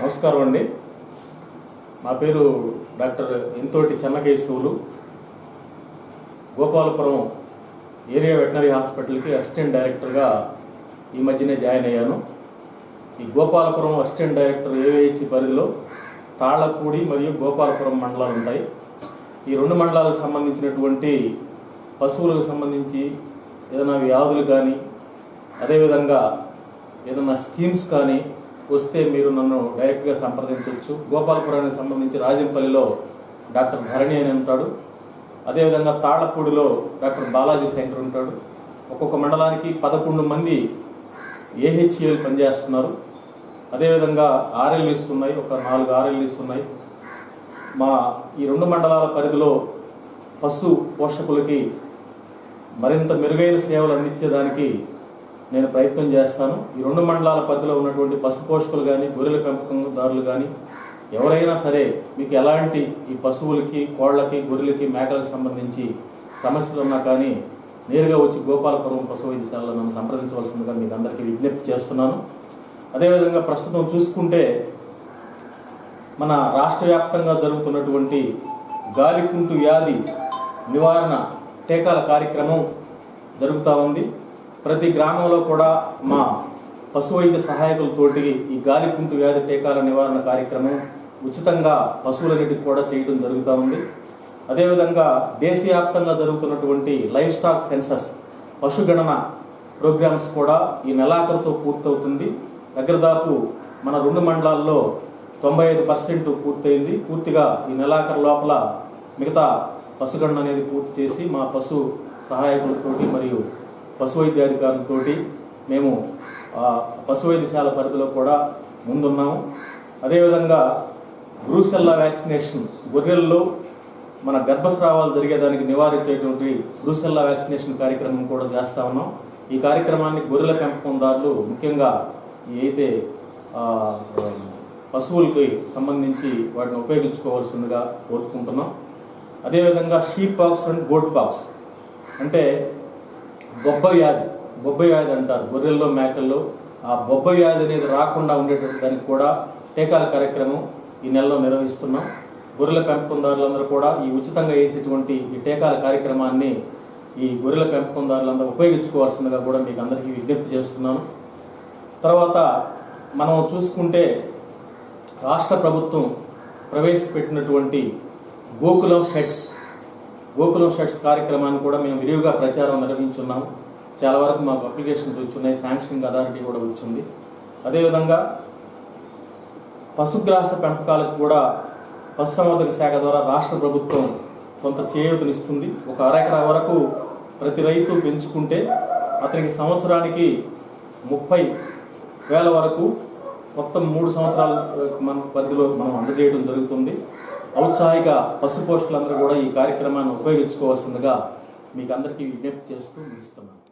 నమస్కారం అండి. నా పేరు doctor Enthoti Chennakesavulu Gopalapuram area veterinary హాస్పిటల్కి అసిస్టెంట్ డైరెక్టర్గా ఈ మధ్యనే జాయిన్ అయ్యాను. ఈ గోపాలపురం అసిస్టెంట్ డైరెక్టర్ ఏవిహెచ్ పరిధిలో తాళ్ళపూడి మరియు గోపాలపురం మండలాలు ఉంటాయి. ఈ రెండు మండలాలకు సంబంధించినటువంటి పశువులకు సంబంధించి ఏదైనా వ్యాధులు కానీ అదేవిధంగా ఏదైనా స్కీమ్స్ కానీ వస్తే మీరు నన్ను డైరెక్ట్గా సంప్రదించవచ్చు. గోపాలపురానికి సంబంధించి రాజంపల్లిలో డాక్టర్ ధరణి అని ఉంటాడు. అదేవిధంగా తాళ్ళపూడిలో డాక్టర్ బాలాజీ శంకర్ ఉంటాడు. ఒక్కొక్క మండలానికి పదకొండు మంది ఏహెచ్ఏలు పనిచేస్తున్నారు. అదేవిధంగా ఆర్ఎల్ఈస్ ఉన్నాయి. ఒక నాలుగు ఆర్ఎల్ఈస్ ఉన్నాయి. మా ఈ రెండు మండలాల పరిధిలో పశు పోషకులకి మరింత మెరుగైన సేవలు అందించేదానికి నేను ప్రయత్నం చేస్తాను. ఈ రెండు మండలాల పరిధిలో ఉన్నటువంటి పశు పోషకులు కానీ గొర్రెల పెంపకందారులు కానీ ఎవరైనా సరే మీకు ఎలాంటి ఈ పశువులకి కోళ్ళకి గొర్రెలకి మేకలకు సంబంధించి సమస్యలు ఉన్నా కానీ నేరుగా వచ్చి గోపాలపురం పశు వైద్యశాలలో నన్ను సంప్రదించవలసిందిగా మీకు అందరికీ విజ్ఞప్తి చేస్తున్నాను. అదేవిధంగా ప్రస్తుతం చూసుకుంటే మన రాష్ట్ర వ్యాప్తంగా జరుగుతున్నటువంటి గాలికుంటు వ్యాధి నివారణ టీకాల కార్యక్రమం జరుగుతూ ఉంది. ప్రతి గ్రామంలో కూడా మా పశు వైద్య సహాయకులతోటి ఈ గాలికుంటు వ్యాధి టీకాల నివారణ కార్యక్రమం ఉచితంగా పశువులన్నిటికి కూడా చేయడం జరుగుతూ ఉంది. అదేవిధంగా దేశవ్యాప్తంగా జరుగుతున్నటువంటి లైఫ్ స్టాక్ సెన్సస్ పశుగణన ప్రోగ్రామ్స్ కూడా ఈ నెలాఖరుతో పూర్తవుతుంది. దగ్గరదాపు మన రెండు మండలాల్లో తొంభై ఐదు పర్సెంట్ పూర్తయింది. పూర్తిగా ఈ నెలాఖరు లోపల మిగతా పశుగణన అనేది పూర్తి చేసి మా పశు సహాయకులతోటి మరియు పశు వైద్యాధికారులతోటి మేము పశు వైద్యశాల పరిధిలో కూడా ముందున్నాము. అదేవిధంగా బ్రూసెల్లా వ్యాక్సినేషన్ గొర్రెల్లో మన గర్భస్రావాలు జరిగేదానికి నివారించేటువంటి బ్రూసెల్లా వ్యాక్సినేషన్ కార్యక్రమం కూడా చేస్తా ఉన్నాం. ఈ కార్యక్రమాన్ని గొర్రెల పెంపకందారులు ముఖ్యంగా అయితే పశువులకి సంబంధించి వాటిని ఉపయోగించుకోవాల్సిందిగా కోరుకుంటున్నాం. అదేవిధంగా sheep pox and goat pox అంటే బొబ్బ వ్యాధి బొబ్బ వ్యాధి అంటారు. గొర్రెల్లో మేకల్లో. ఆ బొబ్బ వ్యాధి అనేది రాకుండా ఉండేటట్టు దానికి కూడా టీకాల కార్యక్రమం ఈ నెలలో నిర్వహిస్తున్నాం. గొర్రెల పెంపకందారులందరూ కూడా ఈ ఉచితంగా వేసేటువంటి ఈ టీకాల కార్యక్రమాన్ని ఈ గొర్రెల పెంపకందారులందరూ ఉపయోగించుకోవాల్సిందిగా కూడా మీకు అందరికీ విజ్ఞప్తి చేస్తున్నాను. తర్వాత మనం చూసుకుంటే రాష్ట్ర ప్రభుత్వం ప్రవేశపెట్టినటువంటి గోకులం షెడ్స్ గోకులం షెడ్స్ కార్యక్రమాన్ని కూడా మేము విరివిగా ప్రచారం నిర్వహించున్నాము. చాలా వరకు మాకు అప్లికేషన్స్ వచ్చున్నాయి శాంక్షనింగ్ అథారిటీ కూడా వచ్చింది. అదేవిధంగా పశుగ్రాస పెంపకాలకు కూడా పశుసంవర్ధక శాఖ ద్వారా రాష్ట్ర ప్రభుత్వం కొంత చేయూతనిస్తుంది. ఒక అరెకరా వరకు ప్రతి రైతు పెంచుకుంటే అతనికి సంవత్సరానికి ముప్పై వేల వరకు మొత్తం మూడు సంవత్సరాల మన పరిధిలో మనం అందజేయడం జరుగుతుంది. ఔత్సాహిక పశు పోషకులందరూ కూడా ఈ కార్యక్రమాన్ని ఉపయోగించుకోవాల్సిందిగా మీకు అందరికీ విజ్ఞప్తి చేస్తూ ముగిస్తున్నాను.